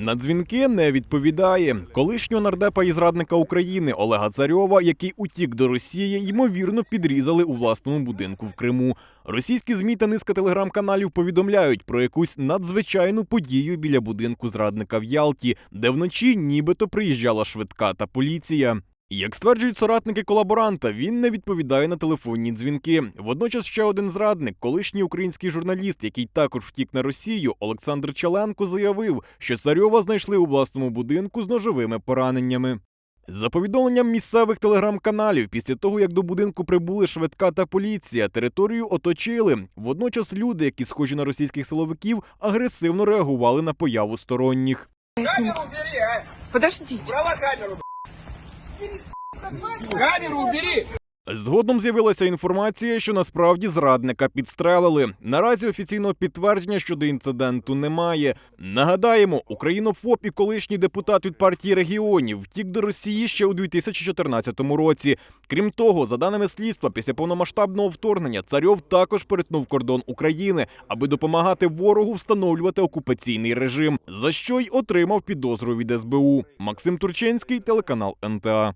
На дзвінки не відповідає. Колишнього нардепа і зрадника України Олега Царьова, який утік до Росії, ймовірно підрізали у власному будинку в Криму. Російські змі та низка телеграм-каналів повідомляють про якусь надзвичайну подію біля будинку зрадника в Ялті, де вночі нібито приїжджала швидка та поліція. Як стверджують соратники колаборанта, він не відповідає на телефонні дзвінки. Водночас ще один зрадник, колишній український журналіст, який також втік на Росію, Олександр Чаленко заявив, що Царьова знайшли у власному будинку з ножовими пораненнями. За повідомленням місцевих телеграм-каналів, після того як до будинку прибули швидка та поліція, територію оточили. Водночас люди, які схожі на російських силовиків, агресивно реагували на появу сторонніх. Камеру убери, а! Подождите. Убрала камеру. Камеру убери! Згодом з'явилася інформація, що насправді зрадника підстрелили. Наразі офіційного підтвердження щодо інциденту немає. Нагадаємо, українофоб і колишній депутат від партії регіонів втік до Росії ще у 2014 році. Крім того, за даними слідства, після повномасштабного вторгнення царьов також перетнув кордон України, аби допомагати ворогу встановлювати окупаційний режим, за що й отримав підозру від СБУ. Максим Турчинський, телеканал НТА.